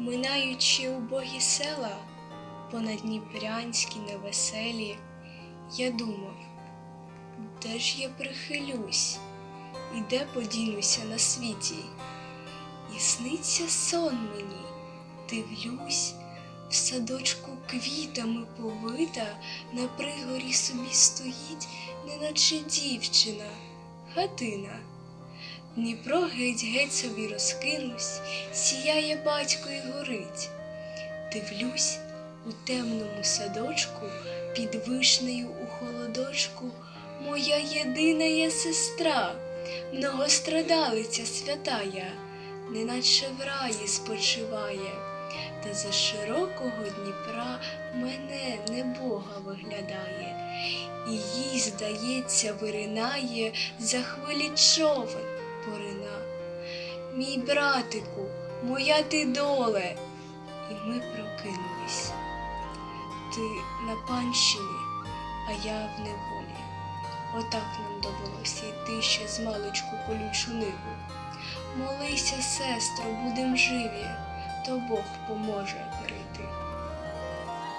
Минаючи убогі села, понад Дніпрянські невеселі, я думав, де ж я прихилюсь, і де подінуся на світі. І сниться сон мені, дивлюсь, в садочку квітами повита, на пригорі собі стоїть, неначе дівчина, хатина. Дніпро геть-геть собі розкинусь, сіяє батько і горить. Дивлюсь у темному садочку, під вишнею у холодочку, моя єдина є сестра, многострадалиця святая, неначе в раї спочиває, та за широкого Дніпра мене небога виглядає, і їй, здається, виринає за хвилі човен порина. Мій братику, моя ти доле, і ми прокинулись. Ти на панщині, а я в неволі. Отак нам довелося йти ще з маличку колючу ниву. Молися, сестро, будем живі, то Бог поможе